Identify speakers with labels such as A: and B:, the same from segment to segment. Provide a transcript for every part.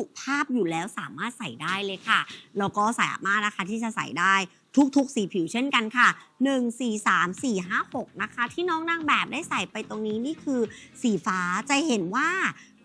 A: สุภาพอยู่แล้วสามารถใส่ได้เลยค่ะ แล้วก็สามารถนะคะที่จะใส่ได้ทุกๆ สีผิวเช่นกันค่ะ 1 4 3 4 5 6 นะคะ ที่น้องนางแบบได้ใส่ไปตรงนี้นี่คือสีฟ้าจะเห็นว่า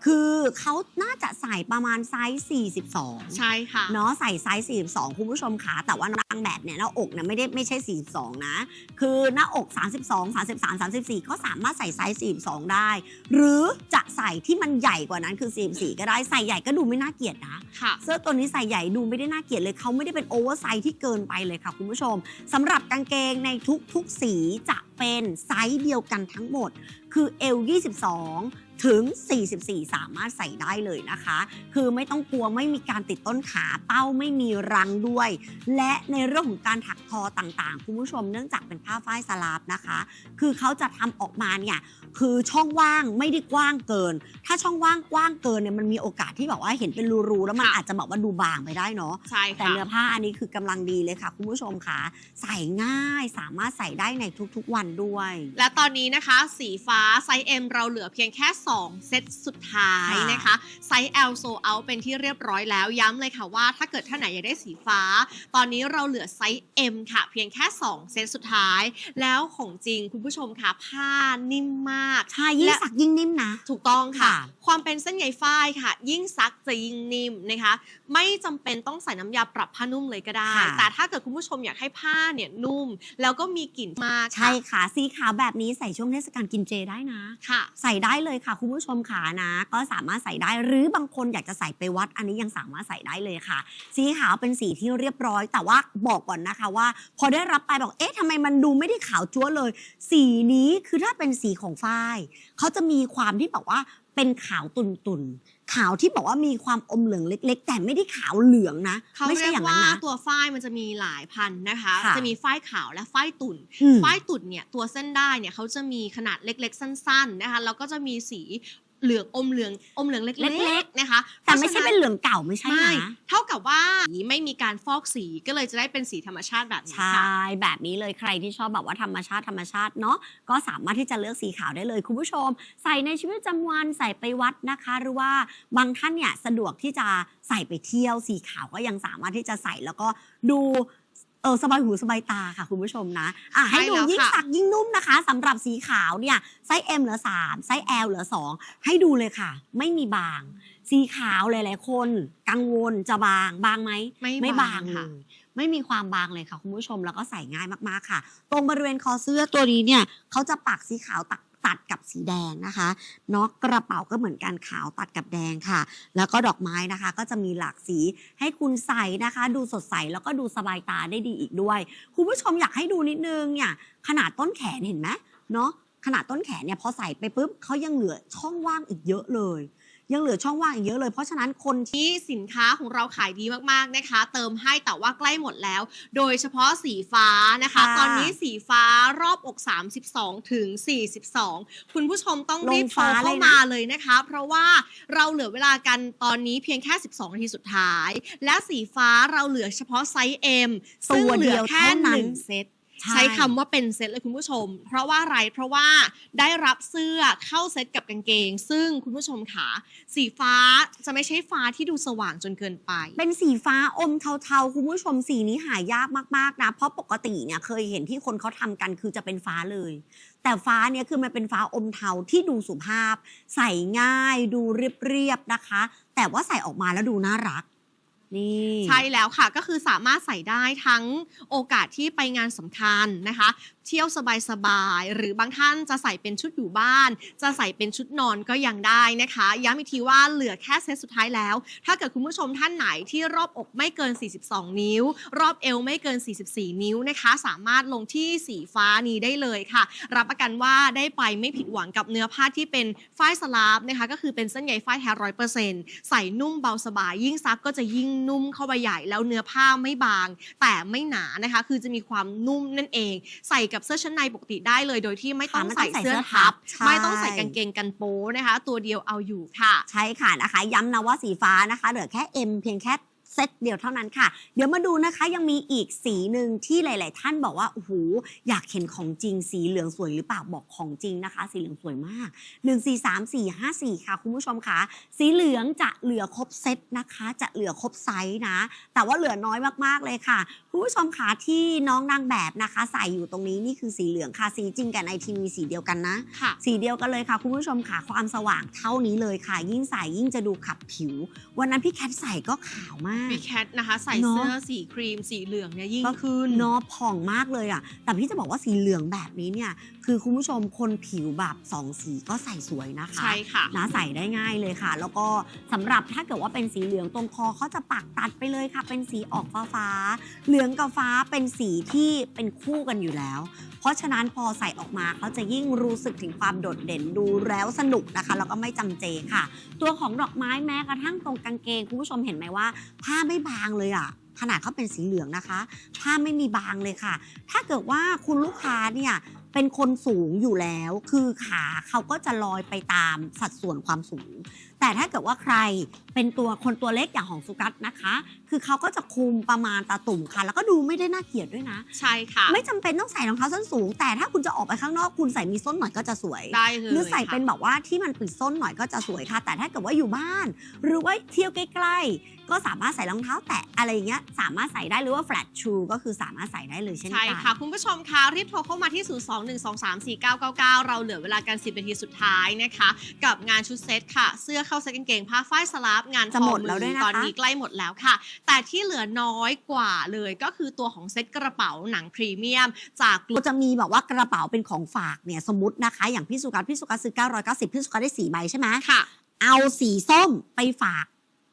A: คือเขาน่าจะใส่ประมาณไซส์ 42
B: ใช่ค่ะ
A: เนาะใส่ไซส์ 42 คุณผู้ชมขาแต่ว่านางแบบเนี่ยหน้าอกเนี่ยไม่ได้ไม่ใช่ 42 นะ คือหน้าอก 32 33 34 ก็สามารถใส่ไซส์ 42 ได้ หรือจะใส่ที่มันใหญ่กว่านั้นคือ 44 ก็ได้ใส่ใหญ่ก็ดูไม่น่าเกลียดนะ
B: ค่ะ
A: เสื้อตัวนี้ใส่ใหญ่ดูไม่ได้น่าเกลียดเลยเขาไม่ได้เป็นโอเวอร์ไซส์ที่เกินไปเลยค่ะคุณผู้ชมสำหรับกางเกงในทุกๆสีจะเป็นไซส์เดียวกันทั้งหมด คือ L 22 ถึง 44 สามารถใส่ได้เลยนะคะ คือไม่ต้องกลัวไม่มีการติดต้นขาเป้าไม่มีรังด้วย และในเรื่องของการถักทอต่างๆ คุณผู้ชมเนื่องจากเป็นผ้าฝ้ายสลาบนะคะ คือเขาจะทำออกมาเนี่ยคือช่องว่างไม่ได้กว้างเกิน ถ้าช่องว่างกว้างเกินเนี่ยมันมีโอกาสที่แบบว่าเห็นเป็นรูๆแล้วมัน
B: ค่ะ
A: อาจจะแบบว่าดูบางไปได้เนาะ
B: ใช่
A: แต่
B: ค่ะ
A: เนื้อผ้าอันนี้คือกำลังดีเลยค่ะ คุณผู้ชมค่ะ ใส่ง่ายสามารถใส่ได้ในทุกๆวันด้วย
B: และตอนนี้นะคะ สีฟ้าไซส์ M เราเหลือเพียงแค่2 เซตสุดท้าย
A: ค่ะ
B: นะคะ ไซส์ L so out เป็นที่เรียบร้อยแล้วย้ำเลยค่ะว่า ถ้าเกิดท่านไหนอยากได้สีฟ้า ตอนนี้เราเหลือไซส์ M ค่ะ เพียงแค่ 2 เซตสุดท้าย แล้วของจริงคุณผู้ชมค่ะ ผ้านิ่มมาก
A: ใช่ยิ่ง
B: และ
A: สักยิ่งนิ่มนะ
B: ถูกต้องค่ะ
A: ค่ะ
B: ความเป็นเส้นใยฝ้ายค่ะ ยิ่งซักจะยิ่งนิ่มนะคะ ไม่จำเป็นต้องใส่น้ำยาปรับผ้านุ่มเลยก็ได้
A: ค่ะ
B: แต่ถ้าเกิดคุณผู้ชมอยากให้ผ้าเนี่ยนุ่ม แล้วก็มีกลิ่นมาก
A: ใช่ค่ะ สีขาวแบบนี้ใส่ช่วงเทศกาลกินเจได้นะ
B: ค่ะ
A: ใส่ได้เลยค่ะคุณผู้ชมขานะ ก็สามารถใส่ได้หรือบางคนอยากจะใส่ไปวัด อันนี้ยังสามารถใส่ได้เลยค่ะ สีขาวเป็นสีที่เรียบร้อย แต่ว่าบอกก่อนนะคะว่า พอได้รับไปบอกเอ๊ะทำไมมันดูไม่ได้ขาวจั๊วเลย สีนี้คือถ้าเป็นสีของฝ้ายเขาจะมีความที่แบบว่าเป็นขาวตุ่นๆ ขาวที่บอกว่ามีความอมเหลืองเล็ก ๆ แต่ไม่ได้ขาวเหลืองนะ
B: เขา
A: ไม่
B: เรี
A: ใช่
B: ยก
A: อย่างนั้
B: ว่าน
A: นะ
B: ตัวฝ้ายมันจะมีหลายพันธุ์นะคะ
A: ค่ะ
B: จะมีฝ้ายขาวและฝ้ายตุ่น
A: อืม
B: ฝ้ายตุ่นเนี่ยตัวเส้นได้เนี่ยเขาจะมีขนาดเล็กๆ สั้น ๆนะคะ แล้วก็จะมีสี เหลืองอมเหลืองอมเหลืองเล็กๆนะคะ
A: แต่ไม่ใช่
B: พราะฉะ
A: เป็นเหลืองเก่าไม่ใช่
B: ไม่
A: นะ
B: เท่ากับว่าไม่มีการฟอกสีก็เลยจะได้เป็นสีธรรมชาติแบบนี้
A: ใช่
B: ค่ะ
A: แบบนี้เลยใครที่ชอบแบบว่าธรรมชาติธรรมชาติเนาะก็สามารถที่จะเลือกสีขาวได้เลยคุณผู้ชม ใส่ในชีวิตประจำวันใส่ไปวัดนะคะ หรือว่าบางท่านเนี่ยสะดวกที่จะใส่ไปเที่ยวสีขาวก็ยังสามารถที่จะใส่แล้วก็ดู เออสบายหูสบายตาค่ะคุณผู้ชมนะอะ
B: ใช่
A: ให้ดู
B: แล้ว
A: ยิ่ง
B: ค่ะ
A: สักยิ่งนุ่มนะคะสำหรับสีขาวเนี่ยไซส์ M เหลือ 3 ไซส์ L เหลือ 2 ให้ดูเลยค่ะ ไม่มีบาง สีขาวหลายๆ คน กังวลจะบางบางไหม
B: ไม่
A: ไม่
B: บา
A: บางง
B: ค่ะ
A: เลยไม่มีความบางเลยค่ะคุณผู้ชมแล้วก็ใส่ง่ายมากๆค่ะ ตรงบริเวณคอเสื้อตัวนี้เนี่ยเขาจะปักสีขาวตัด ตัดกับสีแดงนะคะเนาะกระเป๋าก็เหมือนกันขาวตัดกับแดงค่ะ แล้วก็ดอกไม้นะคะ ก็จะมีหลากสีให้คุณใส่นะคะ ดูสดใสแล้วก็ดูสบายตาได้ดีอีกด้วย คุณผู้ชมอยากให้ดูนิดนึงเนี่ยขนาดต้นแขนเห็นไหมเนาะขนาดต้นแขนเนี่ยพอใส่ไปปุ๊บเขายังเหลือช่องว่างอีกเยอะเลย ยังเหลือช่องว่างอีกเยอะเลย เพราะฉะนั้นคนที่
B: ที่สินค้าของเราขายดีมากๆนะคะ เติมให้แต่ว่าใกล้หมดแล้ว โดยเฉพาะสีฟ้านะคะ
A: ค่ะ
B: ตอนนี้สีฟ้ารอบอก 32 ถึง 42 คุณผู้ชมต้องรีบ
A: ลง
B: โทร
A: ฟ้าเล
B: เข้าย
A: นะ
B: มาเลยนะคะ เพราะว่าเราเหลือเวลากันตอนนี้เพียงแค่ 12 นาทีสุดท้าย และสีฟ้าเราเหลือเฉพาะไซส์ M ซึ่ง
A: ตัว
B: เห
A: เดี
B: ลือ
A: ยว
B: แค่
A: เท่านั้น
B: หนึ่งเซต ใช้คำว่าเป็นเซตเลยคุณผู้ชม เพราะว่าอะไรเพราะว่าได้รับเสื้อเข้าเซตกับกางเกง ซึ่งคุณผู้ชมค่ะสีฟ้าจะไม่ใช่ฟ้าที่ดูสว่างจนเกินไป
A: เป็นสีฟ้าอมเทาๆ คุณผู้ชมสีนี้หายากมากๆนะ เพราะปกติเนี่ยเคยเห็นที่คนเขาทำกันคือจะเป็นฟ้าเลย แต่ฟ้าเนี่ยคือมันเป็นฟ้าอมเทาที่ดูสุภาพ ใส่ง่ายดูเรียบๆนะคะ แต่ว่าใส่ออกมาแล้วดูน่ารัก นี่
B: ใช่แล้วค่ะก็คือสามารถใส่ได้ทั้งโอกาสที่ไปงานสำคัญนะคะ เที่ยวสบายๆ หรือบางท่านจะใส่เป็นชุดอยู่บ้าน จะใส่เป็นชุดนอนก็ยังได้นะคะ ย้ำอีกทีว่าเหลือแค่เซตสุดท้ายแล้ว ถ้าเกิดคุณผู้ชมท่านไหนที่รอบอกไม่เกิน 42 นิ้ว รอบเอวไม่เกิน 44 นิ้วนะคะ สามารถลงที่สีฟ้านี้ได้เลยค่ะ รับประกันว่าได้ไปไม่ผิดหวังกับเนื้อผ้าที่เป็นฝ้ายสลาฟนะคะ ก็คือเป็นเส้นใยฝ้ายแท้ร้อยเปอร์เซ็นต์ใส่นุ่มเบาสบาย ยิ่งซักก็จะยิ่งนุ่มเข้าไปใหญ่แล้วเนื้อผ้าไม่บาง แต่ไม่หนานะคะ คือจะมีความนุ่มนั่นเอง ใส่กับเสื้อชั้นในปกติได้เลย โดยที่ไม่ต้อง
A: ค่ะไม่ต้
B: ใส่
A: องใส่
B: เสื้อ
A: เสื้อทั
B: ทั
A: บบใช่
B: ไม่ต้องใส่กางเกงกันโป๊นะคะ ตัวเดียวเอาอยู่ค่ะ
A: ใช่ค่ะนะคะ ย้ำนะว่าสีฟ้านะคะ เหลือแค่ M เพียงแค่ เซตเดียวเท่านั้นค่ะ เดี๋ยวมาดูนะคะยังมีอีกสีหนึ่งที่หลาย ๆ ท่านบอกว่าโอ้โหอยากเห็นของจริงสีเหลืองสวยหรือเปล่าบอกของจริงนะคะ สีเหลืองสวยมาก 1 4 3 4 5 4 ค่ะ คุณผู้ชมค่ะ สีเหลืองจะเหลือครบเซตนะคะ จะเหลือครบไซส์นะ แต่ว่าเหลือน้อยมาก ๆ เลยค่ะ คุณผู้ชมค่ะที่น้องนางแบบนะคะ ใส่อยู่ตรงนี้นี่คือสีเหลืองค่ะ สีจริงกับในทีวีสีเดียวกันนะ
B: ค่ะ
A: สีเดียวกันเลยค่ะคุณผู้ชมค่ะความสว่างเท่านี้เลยค่ะ ยิ่งใส่ยิ่งจะดูขับผิว วันนั้นพี่แคทใส่ก็ขาวมาก
B: พี่แคทนะคะ ใส่
A: เนอะ
B: เสื้อสีครีมสีเหลืองเนี่ยยิ่ง
A: ก็
B: ขึ้น
A: เนาะผ่องมากเลยอะ แต่พี่จะบอกว่าสีเหลืองแบบนี้เนี่ย คือคุณผู้ชมคนผิวแบบสองสีก็ใส่สวยนะคะ
B: ใช่ค่ะ
A: นะใส่ได้ง่ายเลยค่ะ แล้วก็สำหรับถ้าเกิดว่าเป็นสีเหลืองตรงคอเขาจะปักตัดไปเลยค่ะ เป็นสีออกฟ้าฟ้าๆเหลืองกับฟ้าเป็นสีที่เป็นคู่กันอยู่แล้ว เพราะฉะนั้นพอใส่ออกมาเขาจะยิ่งรู้สึกถึงความโดดเด่นดูแล้วสนุกนะคะ แล้วก็ไม่จำเจค่ะ ตัวของดอกไม้แม้กระทั่งตรงกางเกงคุณผู้ชมเห็นไหมว่า ผ้าไม่บางเลยอะขนาดเขาเป็นสีเหลืองนะคะ ผ้าไม่มีบางเลยค่ะ ถ้าเกิดว่าคุณลูกค้าเนี่ย เป็นคนสูงอยู่แล้ว คือขาเขาก็จะลอยไปตามสัดส่วนความสูง แต่ถ้าเกิดว่าใคร เป็นตัวคนตัวเล็กอย่างของสุกัสนะคะ คือเขาก็จะคุมประมาณตาตุ่มค่ะ แล้วก็ดูไม่ได้น่าเกลียดด้วยนะ
B: ใช่ค่ะ
A: ไม่จำเป็นต้องใส่รองเท้าส้นสูง แต่ถ้าคุณจะออกไปข้างนอกคุณใส่มีส้นหน่อยก็จะสวย
B: ได้เลย
A: หรือใส่
B: ค่ะ
A: เป็นแบบว่าที่มันปิดส้นหน่อยก็จะสวยค่ะ แต่ถ้าเกิดว่าอยู่บ้าน หรือว่าเที่ยวใกล้ๆ ก็สามารถใส่รองเท้าแตะอะไรอย่างเงี้ยสามารถใส่ได้หรือว่า flat shoe ก็คือสามารถใส่ได้เลยเช่น
B: ใช่
A: กัน
B: ค่ะ คุณผู้ชมคะรีบโทรเข้ามาที่ 021234999 เราเหลือเวลากัน10นาทีสุดท้ายนะคะ กับงานชุดเซตค่ะ เสื้อเข้าเซตกางเกงผ้าฝ้ายสลับงาน
A: จะหมด
B: ทอ
A: แล้วด้วยนะคะ
B: ตอนนี้ใกล้หมดแล้วค่ะ แต่ที่เหลือน้อยกว่าเลยก็คือตัวของเซตกระเป๋าหนังพรีเมียม จากกลุ่ม
A: ก็จะมีแบบว่ากระเป๋าเป็นของฝากเนี่ยสมมตินะคะ อย่างพี่สุกัสพี่สุกัสซื้อ990พี่สุกัสได้สีใบใช่ไหม
B: ค่ะ
A: เอาสีส้มไปฝาก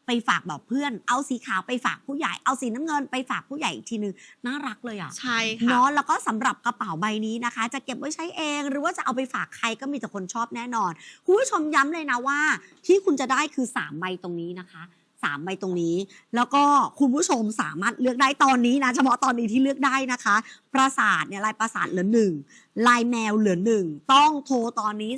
A: ไปฝากแบบเพื่อน เอาสีขาวไปฝากผู้ใหญ่ เอาสีน้ำเงินไปฝากผู้ใหญ่อีกทีนึงน่ารักเลยอะ
B: ใช่ค่ะ
A: เนาะแล้วก็สำหรับกระเป๋าใบนี้นะคะ จะเก็บไว้ใช้เอง หรือว่าจะเอาไปฝากใครก็มีแต่คนชอบแน่นอนคุณผู้ชมย้ำเลยนะว่า ที่คุณจะได้คือ3ใบตรงนี้นะคะสามใบตรงนี้ แล้วก็คุณผู้ชมสามารถเลือกได้ตอนนี้นะ เฉพาะตอนนี้ที่เลือกได้นะคะ ปราสาทเนี่ยลายปราสาทเหลือหนึ่งลายแมวเหลือหนึ่งต้องโทรตอนนี้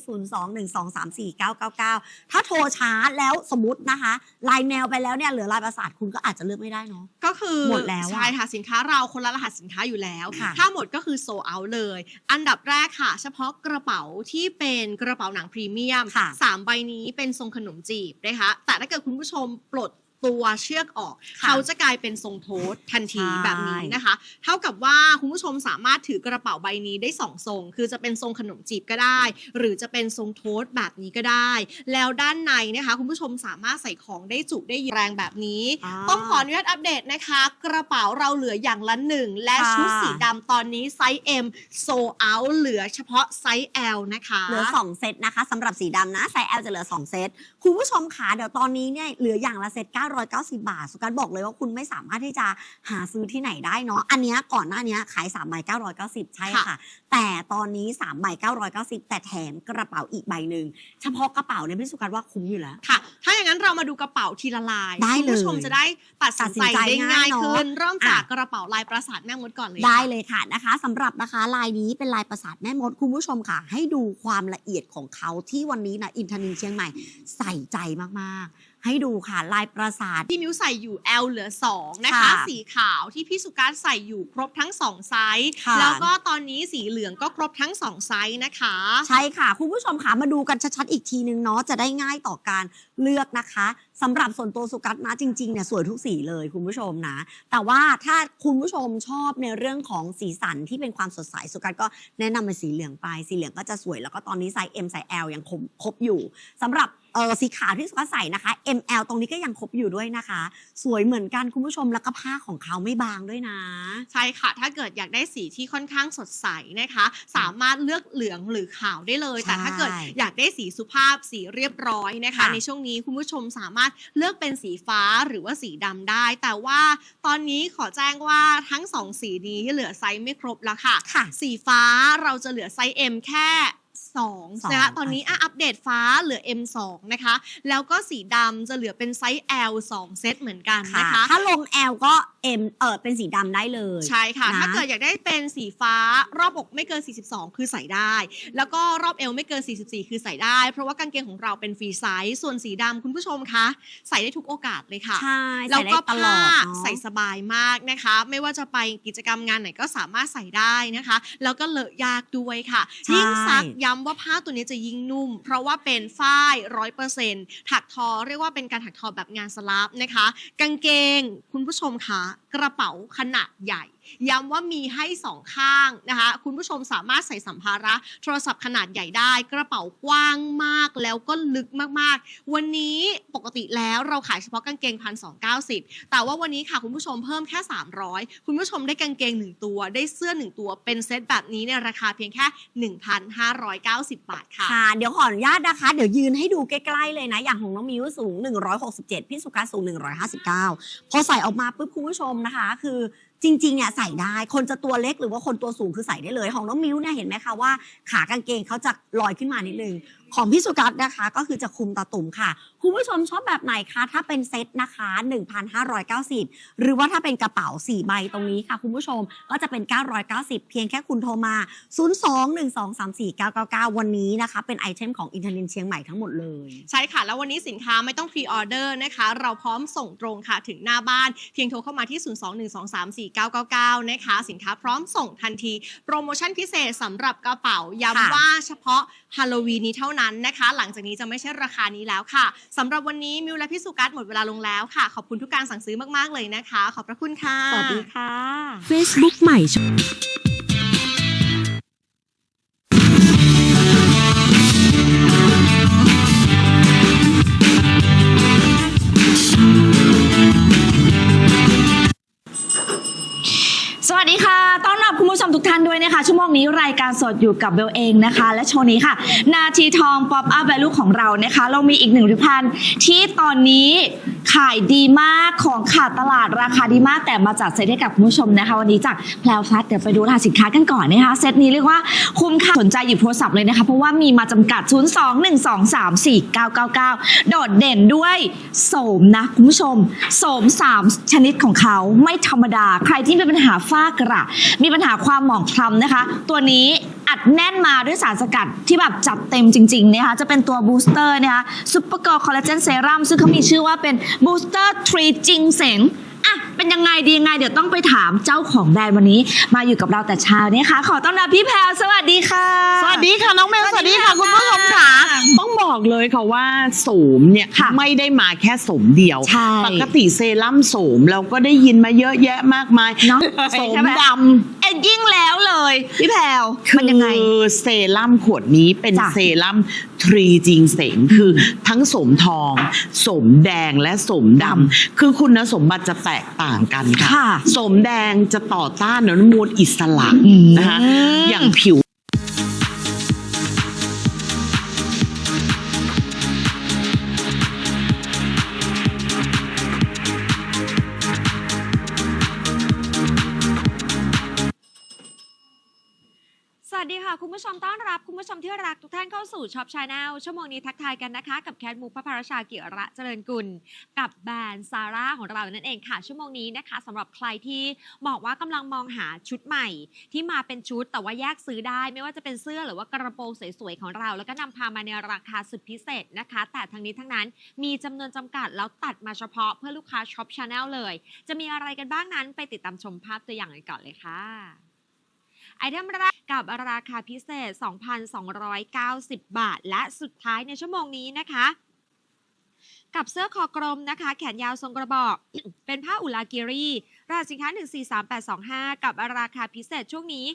A: 021234999 ถ้าโทรช้าแล้วสมมตินะคะลายแมวไปแล้วเนี่ยเหลือลายปราสาทคุณก็อาจจะเลือกไม่ได้เนาะ
B: ก็คือ
A: หมดแล้วอะ
B: ใช่ค่ะสินค้าเราคนละรหัสสินค้าอยู่แล้ว
A: ค่ะ
B: ถ้าหมดก็คือโซเอาเลย อันดับแรกค่ะ เฉพาะกระเป๋าที่เป็นกระเป๋าหนังพรีเมียม
A: ค่ะ
B: สามใบนี้เป็นทรงขนมจีบนะคะแต่ถ้าเกิดคุณผู้ชมปลด ตัวเชือกออก
A: ค่ะ
B: เขาจะกลายเป็นทรงโทสทันที
A: ใช่
B: แบบนี้นะคะ เท่ากับว่าคุณผู้ชมสามารถถือกระเป๋าใบนี้ได้สองทรง คือจะเป็นทรงขนมจีบก็ได้ หรือจะเป็นทรงโทสแบบนี้ก็ได้ แล้วด้านในนะคะ คุณผู้ชมสามารถใส่ของได้จุได้แรงแบบนี้
A: อ่า
B: ต้องขออนุญาตอัปเดตนะคะ กระเป๋าเราเหลืออย่างละหนึ่งและ
A: ค่ะ
B: ชุดสีดำตอนนี้ไซส์ M โซเอาเหลือเฉพาะไซส์ L นะคะ
A: เหลือ 2 เซตนะคะสำหรับสีดำนะไซส์ L จะเหลือ 2 เซตคุณผู้ชมคะเดี๋ยวตอนนี้เนี่ยเหลืออย่างละเซต990 บาท สุกัสบอกเลยว่าคุณไม่สามารถที่จะหาซื้อที่ไหนได้เนาะ อันเนี้ยก่อนหน้าเนี้ยขาย3ใบ990 ใช่ค่ะ แต่ตอนนี้3ใบ990 แต่แถมกระเป๋าอีกใบหนึ่ง เฉพาะกระเป๋าเนี่ยพี่สุกัสว่าคุ้มอยู่แล้ว
B: ค่ะ ถ้าอย่างนั้นเรามาดูกระเป๋าทีละลาย
A: ได้
B: คุณผู้ชม
A: เลย
B: จะได้ตัดสินใจ
A: ตัดสินใจ
B: ได้ง่าย
A: ง่ายเนอะ
B: ขึ้น เริ่มจาก
A: อะ
B: กระเป๋าลายประสาทแม่มดก่อนเลย
A: ได้เลยค่ะนะคะสำหรับนะคะลายนี้เป็นลายประสาทแม่มดคุณผู้ชมค่ะ ให้ดูความละเอียดของเขาที่วันนี้นะอินทนินเชียงใหม่ใส่ใจมากๆ ให้ดูค่ะลายประสาท
B: ที่มิวใส่อยู่ L เหลือ 2 นะคะ
A: ค่ะ
B: สีขาวที่พี่สุการใส่อยู่ครบทั้ง 2 ไซส์
A: ค่ะ
B: แล้วก็ตอนนี้สีเหลืองก็ครบทั้ง 2 ไซส์นะคะ
A: ใช่ค่ะ คุณผู้ชมค่ะมาดูกันชัดๆอีกทีนึงเนาะจะได้ง่ายต่อการเลือกนะคะสำหรับส่วนตัวสุกัสนะจริงๆเนี่ยสวยทุกสีเลยคุณผู้ชมนะ แต่ว่าถ้าคุณผู้ชมชอบในเรื่องของสีสันที่เป็นความสดใสสุกัสก็แนะนำเป็นสีเหลืองไป สีเหลืองก็จะสวยแล้วก็ตอนนี้ไซส์ M ไซส์ L ยังครบครบอยู่สำหรับ เออสีขาวที่สุกัสใส่นะคะ ML ตรงนี้ก็ยังครบอยู่ด้วยนะคะ สวยเหมือนกันคุณผู้ชมแล้วก็ผ้าของเขาไม่บางด้วยนะ
B: ใช่ค่ะ ถ้าเกิดอยากได้สีที่ค่อนข้างสดใสนะคะ สามารถเลือกเหลืองหรือขาวได้เลย
A: ใช่
B: แต่ถ้าเกิดอยากได้สีสุภาพสีเรียบร้อยนะคะ
A: ค่ะ
B: ในช่วงนี้คุณผู้ชมสามารถเลือกเป็นสีฟ้าหรือว่าสีดำได้ แต่ว่าตอนนี้ขอแจ้งว่าทั้งสองสีนี้เหลือไซส์ไม่ครบแล้วค่ะ
A: ค่ะ
B: สีฟ้าเราจะเหลือไซส์ M แค่ 2นะคะตอนนี้อะอัปเดตฟ้าเหลือ M2 นะคะ แล้วก็สีดำจะเหลือเป็นไซส์ L 2 เซตเหมือนกัน
A: ค่ะ
B: นะคะ
A: ถ้าลง L ก็ M เออเป็นสีดำได้เลย
B: ใช่ค่ะ
A: นะ
B: ถ้าเกิดอยากได้เป็นสีฟ้ารอบอกไม่เกิน 42 คือใส่ได้ แล้วก็รอบเอวไม่เกิน 44 คือใส่ได้ เพราะว่ากางเกงของเราเป็นฟรีไซส์ส่วนสีดำคุณผู้ชมคะใส่ได้ทุกโอกาสเลยค่ะ
A: ใช่
B: แล้ว
A: ใส่ได้
B: ก็
A: ตลอ
B: ผ้า
A: ดเนอะ
B: ใส่สบายมากนะคะ ไม่ว่าจะไปกิจกรรมงานไหนก็สามารถใส่ได้นะคะ แล้วก็เลอะยากด้วยค่ะ
A: ใช่
B: ยิ่งซักย้ำว่าผ้าตัวนี้จะยิ่งนุ่ม เพราะว่าเป็นฝ้ายร้อยเปอร์เซ็นต์ถักทอเรียกว่าเป็นการถักทอแบบงานสลับนะคะ กางเกงคุณผู้ชมคะกระเป๋าขนาดใหญ่ ย้ำว่ามีให้สองข้างนะคะ คุณผู้ชมสามารถใส่สัมภาระ โทรศัพท์ขนาดใหญ่ได้ กระเป๋ากว้างมากแล้วก็ลึกมากๆ วันนี้ปกติแล้วเราขายเฉพาะกางเกงพันสองแต่ว่าวันนี้ค่ะคุณผู้ชมเพิ่มแค่ 300 คุณผู้ชมได้กางเกง 1 ตัว ได้เสื้อ 1 ตัว เป็นเซตแบบนี้ในราคาเพียงแค่ 1,590 บาทค่ะ
A: ค่ะ เดี๋ยวขออนุญาตนะคะ เดี๋ยวยืนให้ดูใกล้ๆเลยนะ อย่างของน้องมิวสูง 167 พี่สุกัสสูง 159 พอใส่ออกมาปุ๊บคุณผู้ชมนะคะ คือ จริงๆเนี่ยใส่ได้คนจะตัวเล็กหรือว่าคนตัวสูงคือใส่ได้เลย ของน้องมิ้วเนี่ยเห็นไหมคะว่าขากางเกงเขาจะลอยขึ้นมานิดนึง ของพี่สุกัสนะคะ ก็คือจะคุมตาตุ่มค่ะ คุณผู้ชมชอบแบบไหนคะ ถ้าเป็นเซตนะคะ 1,590 หรือว่าถ้าเป็นกระเป๋า 4 ใบตรงนี้ค่ะ คุณผู้ชมก็จะเป็น 990 เพียงแค่คุณโทรมา 02-1234999 วันนี้นะคะ เป็นไอเทมของอินเทอร์เน็ตเชียงใหม่ทั้งหมดเลย
B: ใช่ค่ะ แล้ววันนี้สินค้าไม่ต้องพรีออเดอร์นะคะ เราพร้อมส่งตรงค่ะถึงหน้าบ้าน เพียงโทรเข้ามาที่ 021234999 นะคะ สินค้าพร้อมส่งทันที โปรโมชั่นพิเศษสำหรับกระเป๋าย้ำว่าเฉพาะฮาโลวีนนี้เท่านั้นนะคะ หลังจากนี้จะไม่ใช่ราคานี้แล้วค่ะสำหรับวันนี้มิวและพี่สุกัสหมดเวลาลงแล้วค่ะ ขอบคุณทุกการสั่งซื้อมากๆเลยนะคะ ขอบพระคุณค่ะ
A: สวัสดีค่ะ
C: Facebook ใหม่ ท่านด้วยนะคะ ชั่วโมงนี้รายการสดอยู่กับเบลเองนะคะ และโชว์นี้ค่ะ นาทีทอง Pop Up Value ของเรานะคะ เรามีอีกหนึ่งผลิตภัณฑ์ที่ตอนนี้ขายดีมากของขาดตลาดราคาดีมาก แต่มาจัดเซตให้กับคุณผู้ชมนะคะ วันนี้จากแพลวพัดเดี๋ยวไปดูรหัสสินค้ากันก่อนนะคะ เซตนี้เรียกว่าคุ้มค่าสนใจหยิบโทรศัพท์เลยนะคะ เพราะว่ามีมาจำกัด 021234999 โดดเด่นด้วยโสมนะคุณผู้ชมโสม 3 ชนิดของเขาไม่ธรรมดา ใครที่มีปัญหาฝ้ากระ มีปัญหาความหมองคล้ำนะคะ ตัวนี้อัดแน่นมาด้วยสารสกัดที่แบบจัดเต็มจริงๆนะคะจะเป็นตัวบูสเตอร์นะคะซูเปอร์กอคอลลาเจนเซรั่มซึ่งเขามีชื่อว่าเป็นบูสเตอร์ทรีจิงเสงอะเป็นยังไงดียังไง เดี๋ยวต้องไปถามเจ้าของแบรนด์วันนี้ มาอยู่กับเราแต่เช้าเนี่ยค่ะ ขอต้อนรับพี่แพรวสวัสดีค่ะ
D: สวัสดีค่ะน้องเมล
C: ส
D: ส
C: วั
D: วั
C: ส
D: ส
C: ดี
D: ดี
C: ค่ะ
D: ค่ะคุณผู้ชมค่ะต้องบอกเลยค่ะว่าโสมเนี่ย
C: ค่ะ
D: ไม่ได้มาแค่โสมเดียว
C: ใช่
D: ปกติเซรั่มโสมเราก็ได้ยินมาเยอะแยะมากมาย
C: เนาะ
D: โสม
C: ใช่ไหม
D: ด
C: เอ็นยิ่งแล้วเลย พี่แพรวำมันยังไง
D: คือเซรั่มขวดนี้เป็น
C: จ้ะ
D: เซรั่มทรีจิงเสงคือทั้งโสมทองโสมแดงและโสมดำคือคุณสมบัติจะแตกต่างกันค่ะ
C: ค่ะ
D: โสมแดงจะต่อต้านอนุมูลอิสระ
C: อืม
D: นะคะอย่างผิว
E: ผู้ชมต้อนรับคุณผู้ชมที่รักทุกท่านเข้าสู่ช็อปชาแนลชั่วโมงนี้ทักทายกันนะคะ กับแคทมูพระพรชาเกียรติเจริญกุล กับแบรนด์ซาร่าของเรานั่นเองค่ะ ชั่วโมงนี้นะคะสำหรับใครที่บอกว่ากำลังมองหาชุดใหม่ ที่มาเป็นชุดแต่ว่าแยกซื้อได้ ไม่ว่าจะเป็นเสื้อหรือว่ากระโปรงสวยๆของเรา แล้วก็นำพามาในราคาสุดพิเศษนะคะ แต่ทั้งนี้ทั้งนั้นมีจำนวนจำกัดแล้วตัดมาเฉพาะเพื่อลูกค้าช็อปชาแนลเลย จะมีอะไรกันบ้างนั้นไปติดตามชมภาพตัวอย่างกันก่อนเลยค่ะ ไอเทมแรกกับราคาพิเศษ 2,290 บาท และสุดท้ายในชั่วโมงนี้นะคะ กับเสื้อคอกลมนะคะ แขนยาวทรงกระบอก เป็นผ้าอุลากิรีรหัสสินค้า 143825 กับราคาพิเศษช่วงนี้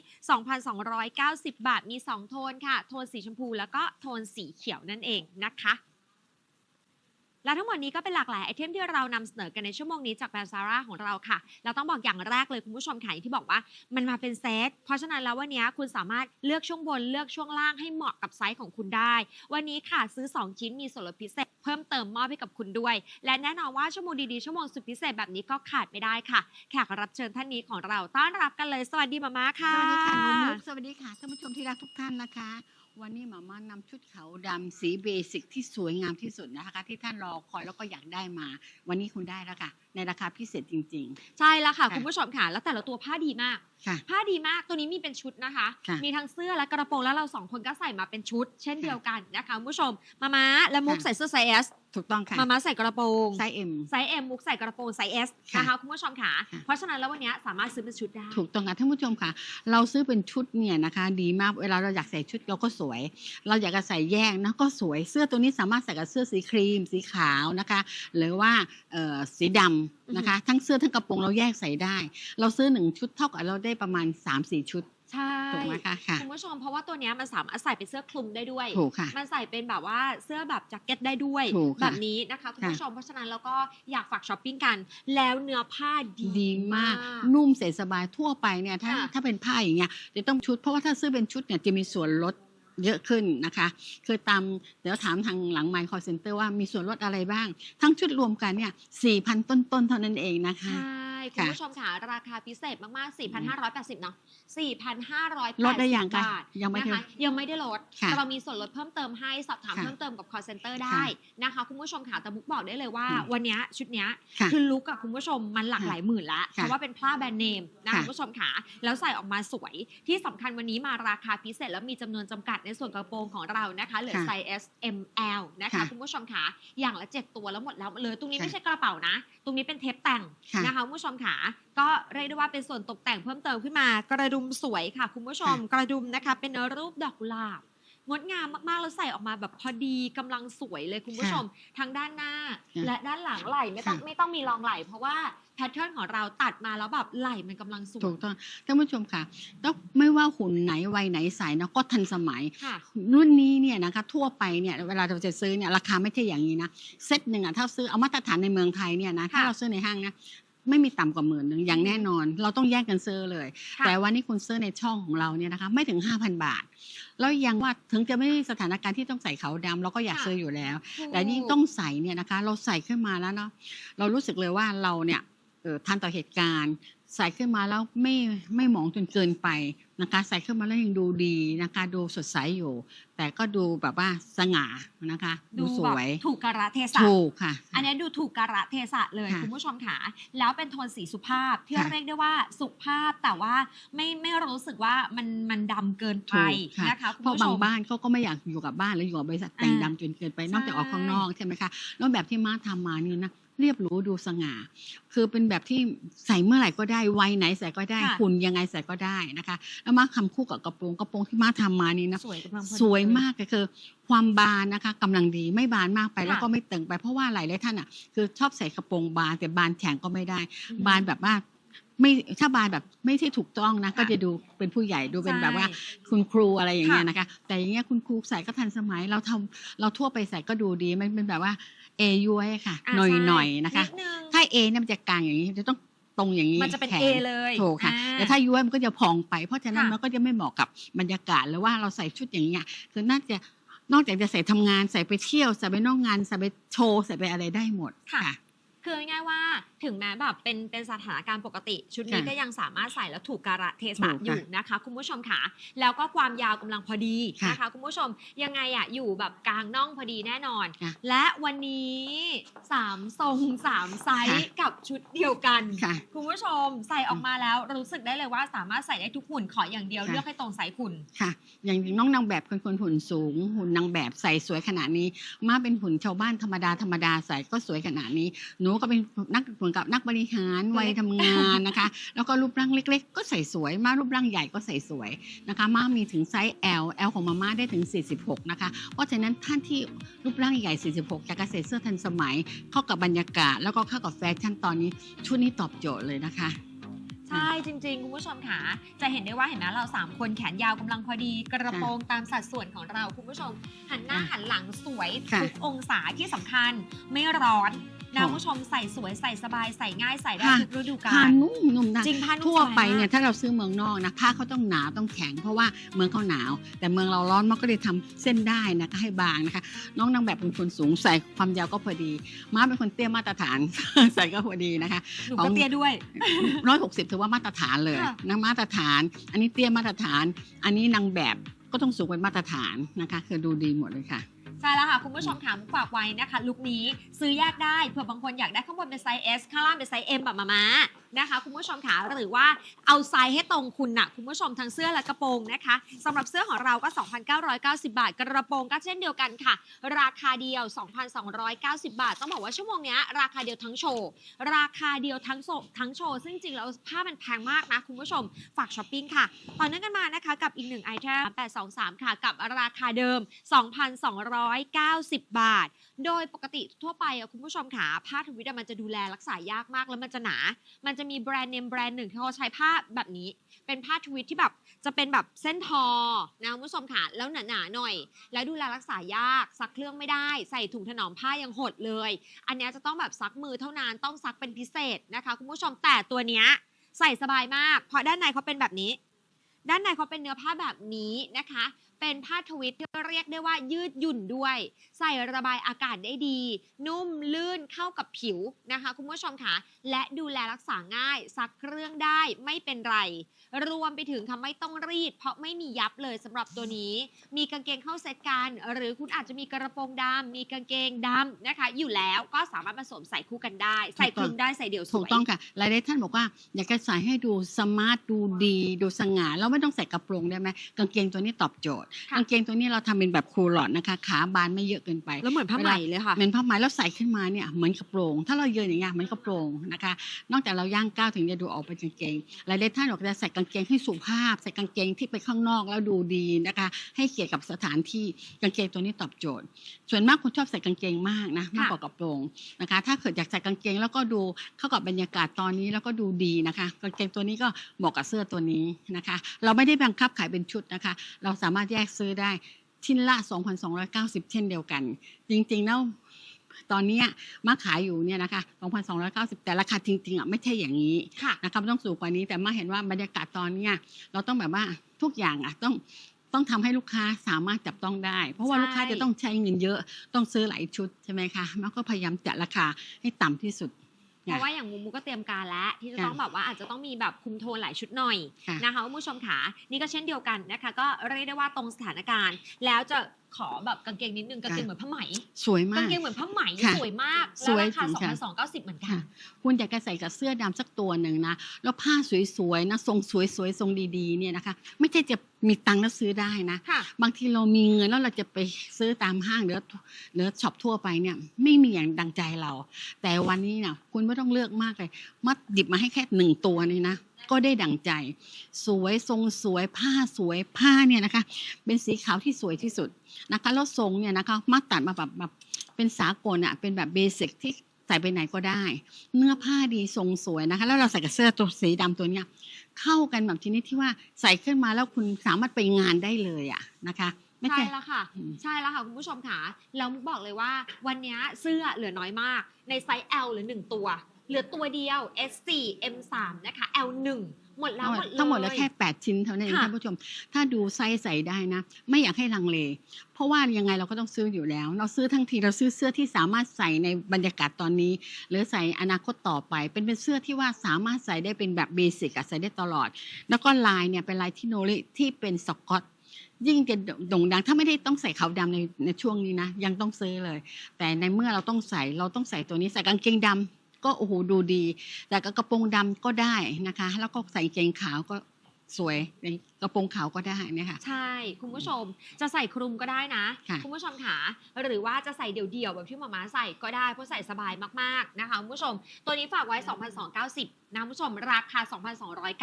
E: 2,290 บาท มี 2 โทนค่ะ โทนสีชมพูแล้วก็โทนสีเขียวนั่นเองนะคะ และทั้งหมดนี้ก็เป็นหลากหลายไอเทมที่เรานำเสนอกันในชั่วโมงนี้จากแบรนด์ซาร่าของเราค่ะ เราต้องบอกอย่างแรกเลยคุณผู้ชมค่ะอย่างที่บอกว่ามันมาเป็นเซต เพราะฉะนั้นแล้ววันนี้คุณสามารถเลือกช่วงบนเลือกช่วงล่างให้เหมาะกับไซส์ของคุณได้ วันนี้ค่ะซื้อ 2 ชิ้นมีส่วนลดพิเศษ เพิ่มเติมมอบให้กับคุณด้วย และแน่นอนว่าชั่วโมงดีๆชั่วโมงสุดพิเศษแบบนี้ก็ขาดไม่ได้ค่ะ แขกรับเชิญท่านนี้ของเราต้อนรับกันเลย สวัสดีมาม่าค่ะ
F: สวัสดีค่ะน้องมุกสวัสดีค่ะท่านผู้ชมที่รักทุกท่านนะคะ วันนี้หมาม่านำชุดขาวดำสีเบสิกที่สวยงามที่สุดนะคะ ที่ท่านรอคอยแล้วก็อยากได้มา วันนี้คุณได้แล้วค่ะในราคาพิเศษจริง
E: ใช่แล้วค่ะ
F: ค่ะ
E: คุณผู้ชมค่ะ แล้วแต่ละตัวผ้าดีมาก
F: ๆค่ะ
E: ผ้าดีมากตัวนี้มีเป็นชุดนะคะ
F: ค่ะ
E: มีทั้งเสื้อและกระโปรงแล้วเราสองคนก็ใส่มาเป็นชุด เช่นเดียวกันนะคะคุณผู้ชมมาม้าและมุก
F: ค่ะ
E: ใส่เสื้อไซส์ S
F: ถูกต้องค่ะ
E: มาม้าใส่กระโปรง
F: ไซส์เอ็ม
E: ไซส์ M มุกใส่กระโปรงไซส์ S
F: ค่ะ
E: นะคะคุณผู้ชมค่ะ
F: ค่ะ
E: เพราะฉะนั้นแล้ววันนี้สามารถซื้อเป็นชุดได้
F: ถูกต้องค่ะท่านผู้ชมค่ะ เราซื้อเป็นชุดเนี่ยนะคะ ดีมากเวลาเราอยากใส่ชุดเราก็สวย เราอยากจะใส่แยกนะก็สวยเสื้อตัวนี้สามารถใส่กับเสื้อสีครีม สีขาวนะคะ หรือว่าเอ่อสีดำนะคะ ทั้งเสื้อทั้งกระโปรงเราแยกใส่ได้ เราซื้อหนึ่งชุดเท่ากับเราได้ประมาณ3-4ชุด
E: ใช่
F: ถูกไหมคะค่ะ
E: คุณผู้ชมเพราะว่าตัวเนี้ยมันสามารถใส่เป็นเสื้อคลุมได้ด้วย
F: ถูกค่ะ
E: มันใส่เป็นแบบว่าเสื้อแบบแจ็คเก็ตได้ด้วย
F: ถูกค่ะ
E: แบบนี้นะคะคุณผู้ชมเพราะฉะนั้นเราก็อยากฝากช้อปปิ้งกัน แล้วเนื้อผ้าดี
F: ดีมาก นุ่มเสสบายทั่วไปเนี่ยถ้า
E: ค่ะ
F: ถ้าเป็นผ้าอย่างเงี้ยจะต้องชุดเพราะว่าถ้าซื้อเป็นชุดเนี่ยจะมีส่วนลด เยอะขึ้นนะคะคือตามเดี๋ยวถามทางหลังไมค์คอเซ็นเตอร์ว่ามีส่วนลดอะไรบ้าง ทั้งชุดรวมกันเนี่ยสี่พันต้นๆเท่านั้นเองนะคะ
E: คุณผู้ชมค่ะ ราคาพิเศษมาก ๆ 4,580 เนาะ4,580
F: ลดได้ยังคะ
E: บาท
F: ยังไม่
E: นะ
F: เค
E: คะ
F: ย
E: ยังไม่ได้ลด
F: ค่ะ
E: เรามีส่วนลดเพิ่มเติมให้สอบถาม
F: ค่ะ
E: เพิ่มเติมกับ call center ได้นะคะ คุณผู้ชมค่ะแต่มุกบอกได้เลยว่า
F: อืม
E: วันเนี้ยชุดเนี้ย
F: ค่ะ
E: คือลุกกับคุณผู้ชมมันหลากหลายหมื่นละเพ
F: ค่ะ
E: ราะว่าเป็นผ้าแบรนด์เนมนะ
F: ค่ะ
E: คุณผู้ชมค่ะ แล้วใส่ออกมาสวยที่สำคัญวันนี้มาราคาพิเศษแล้วมีจำนวนจำกัดในส่วนกระโปรงของเรานะคะเหลือ
F: ค่ะ
E: ไซส์ S M L นะคะ
F: ค่ะ
E: คุณผู้ชมค่ะอย่างละ 7 ตัวแล้วหมดแล้วเลย ตรงนี้
F: ค่ะ
E: ไม่ใช่กระเป๋านะ ตรงนี้เป็นเทปแต่ง
F: ค่ะ
E: นะคะคุณผู้ชมค่ะก็เรียกได้ว่าเป็นส่วนตกแต่งเพิ่มเติมขึ้นมา กระดุมสวยค่ะ คุณผู้ชม กระดุมนะคะ เป็นรูปดอกกุหลาบงดงามมากๆแล้วใส่ออกมาแบบพอดีกำลังสวยเลยคุณผู้ชมทั้งด้านหน้า
F: ค่ะ
E: และด้านหลังไหล่ไม่ต้อง
F: ค่ะ
E: ไม่ต้องมีรองไหล่เพราะว่าแพทเทิร์นของเราตัดมาแล้วแบบไหล่มันกำลังสวย
F: ถูกต้องท่านผู้ชมค่ะต้องไม่ว่าหุ่นไหนวัยไหนใส่นะก็ทันสมัย
E: ค่ะ
F: รุ่นนี้เนี่ยนะคะทั่วไปเนี่ยเวลาเราจะซื้อเนี่ยราคาไม่ใช่อย่างนี้นะเซตหนึ่งอะถ้าซื้อเอามาตรฐานในเมืองไทยเนี่ยนะถ้า
E: ค่ะ
F: เราซื้อในห้างนะ ไม่มีต่ำกว่าหมื่นหนึ่งอย่างแน่นอน เราต้องแยกกันซื้อเลย
E: ค่ะ
F: แต่วันนี้คุณซื้อในช่องของเราเนี่ยนะคะไม่ถึง 5,000 บาท แล้วยังว่าถึงจะไม่ได้สถานการณ์ที่ต้องใส่ขาวดำเราก็อยากซื้ออยู่แล้ว แต่ยิ่งต้องใส่เนี่ยนะคะ เราใส่ขึ้นมาแล้วเนาะเรารู้สึกเลยว่าเราเนี่ยเอ่อทันต่อเหตุการณ์ ใส่ขึ้นมาแล้วไม่ไม่หมองจนเกินไปนะคะ ใส่ขึ้นมาแล้วยังดูดีนะคะ ดูสดใสอยู่ แต่ก็ดูแบบว่าสง่านะคะ ดูส
E: แบบ
F: วย
E: ถูกกระเทศะ
F: ถูกค่ะ
E: อันนี้ดูถูกกระเทศะเลย
F: ค่ะ
E: คุณผู้ชมค่ะแล้วเป็นโทนสีสุภาพที่
F: ค่ะ
E: เรียกได้ว่าสุภาพแต่ว่าไม่ไม่รู้สึกว่ามันมันดำเกินไป
F: ถูกค่ะ
E: นะคะคุณ
F: เพราะ
E: ผู้ช
F: บาง
E: ม
F: บ้านเขาก็ไม่อยากอยู่กับบ้านแล้วอยู่กับบริษัทแต่ง
E: อ่า
F: ดำจนเกินไปนอกจากออกข้าง
E: ใช่
F: นอกใช่ไหมคะแล้วแบบที่มาทำมานี่นะ เรียบหรูดูสง่า คือเป็นแบบที่ใส่เมื่อไหร่ก็ได้วัยไหนใส่ก็ได้
E: ค่ะ
F: หุ่นยังไงใส่ก็ได้นะคะ แล้วมาคำคู่กับกระโปรงกระโปรงที่มาทำมานี่นะ
E: สวยกำลังพอดี
F: สวยมากเลยคือ ความบานนะคะกำลังดีไม่บานมากไป
E: ค่ะ
F: แล้วก็ไม่ตึงไปเพราะว่าหลายหลายท่านอะคือชอบใส่กระโปรงบานแต่บานแข็งก็ไม่ได้
E: อืม
F: บานแบบว่าไม่ถ้าบานแบบไม่ใช่ถูกต้องนะ
E: ค่ะ
F: ก็จะดูเป็นผู้ใหญ่ดูเป็นแบบว่า
E: ใช่
F: คุณครูอะไรอย่างเงี้ย
E: ค่ะ
F: นะคะ แต่อย่างเงี้ยคุณครูใส่ก็ทันสมัยเราทำเราทั่วไปใส่ก็ดูดีมันเป็นแบบว่า เอย้วยค่ะ
E: อ่า
F: หน่อย
E: ใช่
F: หน่อยนะคะ
E: ดนึง
F: ถ้าเอเนี่ยมันจะกลางอย่างนี้จะต้องตรงอย่างนี้
E: มันจะเป็น
F: แข
E: A เลย
F: ถูกค่ะ
E: อ่า
F: แต่ถ้าย้วยมันก็จะพองไป เพราะฉะนั้น
E: ค่ะ
F: มันก็จะไม่เหมาะกับบรรยากาศหรือว่าเราใส่ชุดอย่างเงี้ยคือน่าจะนอกจากจะใส่ทำงานใส่ไปเที่ยวใส่ไปนอกงานใส่ไปโชว์ใส่ไปอะไรได้หมด
E: ค่ะ
F: ค่ะ
E: คือง่ายๆว่าถึงแม้แบบเป็นเป็นสถานการณ์ปกติ ชุดนี้
F: ค่ะ
E: ก็ยังสามารถใส่แล้วถูกกาละเท
F: ถู
E: ศะ
F: กค่ะ
E: อยู่นะคะ คุณผู้ชมค่ะแล้วก็ความยาวกำลังพอดี
F: ค่ะ
E: นะคะ คุณผู้ชมยังไงอะอยู่แบบกลางน่องพอดีแน่นอน
F: ค่ะ
E: และวันนี้สามทรงสามไซส์กับชุดเดียวกัน
F: ค่ะ
E: คุณผู้ชมใส่ออกมาแล้วรู้สึกได้เลยว่าสามารถใส่ได้ทุกหุ่นขออย่างเดียว
F: ค่ะ
E: เลือกให้ตรงไซส์คุณ
F: ค่ะ อย่างน้องนางแบบเป็นคนหุ่นสูง หุ่นนางแบบใส่สวยขนาดนี้ มาเป็นหุ่นชาวบ้านธรรมดาธรรมดาใส่ก็สวยขนาดนี้ หนูก็เป็นนักเหมือนกับนักบริหารวัยทำงานนะคะ แล้วก็รูปร่างเล็ก ๆ ก็ใส่สวยมารูปร่างใหญ่ก็ใส่สวยนะคะมามีถึงไซส์ L L ของมาม่าได้ถึง 46 นะคะ เพราะฉะนั้นท่านที่รูปร่างใหญ่ 46อยากจะใส่เสื้อทันสมัย เข้ากับบรรยากาศ แล้วก็เข้ากับแฟชั่นตอนนี้ชุดนี้ตอบโจทย์เลยนะคะ
E: ใช่จริงๆ คุณผู้ชมค่ะ จะเห็นได้ว่าเห็นไหมเราสามคนแขนยาวกำลังพอดี กระโปรงตามสัดส่วนของเราคุณผู้ชม หันหน้า
F: ค่ะ
E: หันหลังสวย
F: ค่ะ
E: ทุกองศาที่สำคัญไม่ร้อน นะ
F: ค่ะ
E: คุณผู้ชมใส่สวยใส่สบายใส่ง่ายใส่ได้
F: ค่ะ
E: ทุกฤดูกา
F: ผ้า
E: ล
F: นุ่มนุ่มนะ
E: จริงผ้านุ่ม
F: ทั่วไป
E: สวยมาก
F: เนี่ยถ้าเราซื้อเมืองนอกนะผ้าเขาต้องหนาต้องแข็งเพราะว่าเมืองเขาหนาว แต่เมืองเราร้อนมันก็เลยทำเส้นได้นะคะให้บางนะคะ น้องนางแบบเป็นคนสูงใส่ความยาวก็พอดี ม้าเป็นคนเตี้ยมาตรฐาน ใส่ก็พอดีนะคะ
E: หนู
F: ขอ
E: ก็
F: ง
E: เตี้ยด้วย
F: ร้อยหกสิบถือว่ามาตรฐานเลย
E: ค่ะ
F: นะมาตรฐาน อันนี้เตี้ยมาตรฐาน อันนี้นางแบบก็ต้องสูงเป็นมาตรฐานนะคะคือดูดีหมดเลยค่ะ
E: ใช่แล้วค่ะ คุณผู้ชมถามฝากไว้นะคะ ลุคนี้ซื้อยากได้เผื่อบางคนอยากได้ข้างบนเป็นไซส์ S ข้างล่างเป็นไซส์ M แบบมามานะคะ คุณผู้ชมค่ะหรือว่าเอาไซส์ให้ตรงคุณนะคุณผู้ชมทั้งเสื้อและกระโปรงนะคะสำหรับเสื้อของเราก็ 2,990 บาท กระโปรงก็เช่นเดียวกันค่ะ ราคาเดียว 2,290 บาท ต้องบอกว่าชั่วโมงนี้ราคาเดียวทั้งโชว์ราคาเดียวทั้งโชว์ทั้งโชว์ซึ่งจริงแล้วผ้ามันแพงมากนะคุณผู้ชมฝากช้อปปิ้งค่ะต่อเนื่องกันมานะคะกับอีกหนึ่งไอเทม823 ค่ะ กับราคาเดิม 2,290 บาท โดยปกติทั่วไปอะคุณผู้ชมค่ะผ้าทวิตมันจะดูแลรักษายากมากแล้วมันจะหนามันจะจะมีแบรนด์เนมแบรนด์หนึ่งที่เขาใช้ผ้าแบบนี้ เป็นผ้าทวิตที่แบบจะเป็นแบบเส้นทอนะคุณผู้ชมค่ะแล้วหนาๆหน่อย แล้วดูแลรักษายากซักเครื่องไม่ได้ ใส่ถุงถนอมผ้ายังหดเลย อันนี้จะต้องแบบซักมือเท่านั้นต้องซักเป็นพิเศษนะคะคุณผู้ชมแต่ตัวเนี้ยใส่สบายมาก เพราะด้านในเขาเป็นแบบนี้ ด้านในเขาเป็นเนื้อผ้าแบบนี้นะคะ เป็นผ้าทวิตที่เรียกได้ว่ายืดหยุ่นด้วย ใส่ระบายอากาศได้ดี นุ่มลื่นเข้ากับผิวนะคะ คุณผู้ชมค่ะ และดูแลรักษาง่าย ซักเครื่องได้ไม่เป็นไร รวมไปถึงค่ะไม่ต้องรีด เพราะไม่มียับเลยสำหรับตัวนี้ มีกางเกงเข้าเซตกัน หรือคุณอาจจะมีกระโปรงดำมีกางเกงดำนะคะ อยู่แล้วก็สามารถผสมใส่คู่กันได้ ใส่คลุมได้ใส่เดี่ยวสวยถูก
F: ต้องค่ะหลายท่านบอกว่าอยากจะใส่ให้ดูสมาร์ทดูดี ดูสง่าแล้วไม่ต้องใส่กระโปรงได้ไหมกางเกงตัวนี้ตอบโจทย์กางเกงตัวนี้เราทำเป็นแบบคูลอดนะคะ ขาบานไม่เยอะเกินไป
E: แล้วเหมือนผ้าไหมเลยค่ะ
F: เหมือนผ้าไหมแล้วใส่ขึ้นมาเนี่ยเหมือนกระโปรง ถ้าเรายืนอย่างเงี้ยเหมือนกระโปรงนะคะ นอกจากเราย่างก้าวถึงจะดูออกเป็นกางเกงหลายๆท่านบอกจะใส่กางเกงให้สุภาพ ใส่กางเกงที่ไปข้างนอกแล้วดูดีนะคะ ให้เกียรติกับสถานที่กางเกงตัวนี้ตอบโจทย์ ส่วนมากคนชอบใส่กางเกงมากนะมากกว่ากระโปรงนะคะ ถ้าเกิดอยากใส่กางเกงแล้วก็ดูเข้ากับบรรยากาศตอนนี้แล้วก็ดูดีนะคะ กางเกงตัวนี้ก็เหมาะกับเสื้อตัวนี้นะคะ เราไม่ได้บังคับขายเป็นชุดนะคะ เราสามารถแยกซื้อได้ชิ้นละ 2,290 เช่นเดียวกัน จริงๆแล้วตอนเนี้ยมาขายอยู่เนี่ยนะคะ 2,290 แต่ราคาจริงๆอะไม่ใช่อย่างนี้
E: ค่ะ
F: นะคะมันต้องสูงกว่านี้ แต่มาเห็นว่าบรรยากาศตอนเนี้ยเราต้องแบบว่าทุกอย่างอะต้องต้องทำให้ลูกค้าสามารถจับต้องได้ เพราะว่า
E: ใช่
F: ลูกค้าจะต้องใช้เงินเยอะ ต้องซื้อหลายชุดใช่ไหมคะมันก็พยายามจัดราคาให้ต่ำที่สุด
E: เพราะว่าอย่างมูมูก็เตรียมการแล้ว ที่จะ
F: ค่ะ
E: ต้องแบบว่าอาจจะต้องมีแบบคุมโทนหลายชุดหน่อย
F: ค่ะ
E: นะคะคุณผู้ชมขานี่ก็เช่นเดียวกันนะคะ ก็เรียกได้ว่าตรงสถานการณ์ แล้วจะ ขอแบบกางเกงนิดนึงกางเกงเหมือนผ้าไหม
F: สวยมาก
E: กางเกงเหมือนผ้าไหม
F: ค่ะ
E: สวยมาก
F: ส
E: แล้ว
F: วย
E: ราคา
F: จริงค่ะ
E: 2,290 เหมือนกัน
F: ค่ะ คุณอยากจะใส่กับเสื้อดำสักตัวหนึ่งนะ แล้วผ้าสวยๆนะทรงสวยๆทรงดีๆเนี่ยนะคะ ไม่ใช่จะมีตังค์แล้วซื้อได้นะ
E: ค่ะ
F: บางทีเรามีเงินแล้วเราจะไปซื้อตามห้างหรือหรือช็อปทั่วไปเนี่ยไม่มีอย่างดังใจเรา แต่วันนี้เนี่ยคุณไม่ต้องเลือกมากเลยมาหยิบมาให้แค่หนึ่งตัวนี่นะ ก็ได้ดังใจ สวยทรงสวยผ้าสวยผ้าเนี่ยนะคะ เป็นสีขาวที่สวยที่สุดนะคะแล้วทรงเนี่ยนะคะมัดตัดมาแบบแบบเป็นสากลอะเป็นแบบเบสิกที่ใส่ไปไหนก็ได้ เนื้อผ้าดีทรงสวยนะคะ แล้วเราใส่กับเสื้อตัวสีดำตัวเนี้ยเข้ากันแบบชนิดที่ว่าใส่ขึ้นมาแล้วคุณสามารถไปงานได้เลยอะนะคะไม่
E: ใช่
F: ใช่
E: แล้วค่ะ
F: อืม
E: ใช่แล้วค่ะ คุณผู้ชมค่ะแล้วมุกบอกเลยว่าวันนี้เสื้อเหลือน้อยมาก ในไซส์ L เหลือ1ตัว เหลือตัวเดียว S4 M3 นะคะ L1 หมดแล้วหมดเลย
F: ทั้งหมดแล้วแค่ 8 ชิ้นเท่านั้นเอง
E: ค่ะ
F: ท่านผู้ชม ถ้าดูไซส์ใส่ได้นะ ไม่อยากให้ลังเล เพราะว่ายังไงเราก็ต้องซื้ออยู่แล้ว เราซื้อทั้งทีเราซื้อเสื้อที่สามารถใส่ในบรรยากาศตอนนี้ หรือใส่อนาคตต่อไป เป็นเป็นเสื้อที่ว่าสามารถใส่ได้เป็นแบบเบสิกอะใส่ได้ตลอด แล้วก็ลายเนี่ยเป็นลายที่โนริที่เป็นสกอตยิ่งจะโด่งดังถ้าไม่ได้ต้องใส่ขาวดำในในช่วงนี้นะ ยังต้องซื้อเลย แต่ในเมื่อเราต้องใส่เราต้องใส่ตัวนี้ใส่กางเกงดำ ก็โอ้โหดูดี แต่กระโปรงดำก็ได้นะคะ แล้วก็ใส่เกงขาวก็สวย กระโปรงขาวก็ได้เนะคะ
E: ใช่ คุณผู้ชมจะใส่คลุมก็ได้นะ
F: ค่ะ
E: คุณผู้ชมขาหรือว่าจะใส่เดี่ยวๆแบบที่หมาม้าใส่ก็ได้เพราะใส่สบายมากๆนะคะคุณผู้ชม ตัวนี้ฝากไว้ 2,290นะคุณผู้ชมราคา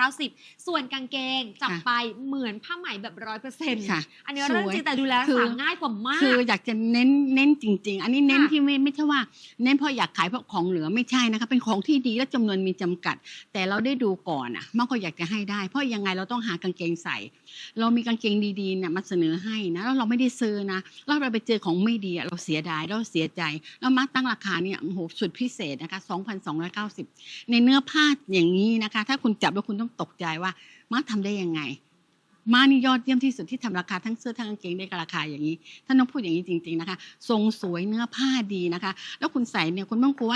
E: 2,290 ส่วนกางเกงจับไปเหมือนผ้าไหมแบบร้อยเปอร์เซ็นต์
F: ค่ะ
E: อันนี้เรื่อง
F: สวย
E: จริงแต่ดูแลรัก
F: คือ
E: ษาง่ายกว่ามาก
F: คืออยากจะเน้นเน้นจริง ๆ อันนี้เน้น
E: ค่ะ
F: ที่ไม่ไม่ใช่ว่า เน้นเพราะอยากขายเพราะของเหลือไม่ใช่นะคะเป็นของที่ดีและจำนวนมีจำกัด แต่เราได้ดูก่อนอะมากก็อยากจะให้ได้ เพราะยังไงเราต้องหากางเกงใส่เรามีกางเกงดีๆเนี่ยมาเสนอให้นะแล้วเราไม่ได้ซื้อนะแล้วเราไปเจอของไม่ดีเราเสียดายเราเสียใจ แล้วมาร์กตั้งราคาเนี่ยโอ้โหสุดพิเศษนะคะ2,290 ในเนื้อผ้าอย่างนี้นะคะ ถ้าคุณจับแล้วคุณต้องตกใจว่ามาร์กทำได้ยังไงมานี่ยอดเยี่ยมที่สุดที่ทำราคาทั้งเสื้อทั้งกางเกงได้ราคาอย่างนี้ท่านต้องพูดอย่างนี้จริง ๆนะคะ ทรงสวยเนื้อผ้าดีนะคะ แล้วคุณใส่เนี่ยคุณต้องกลัวว่า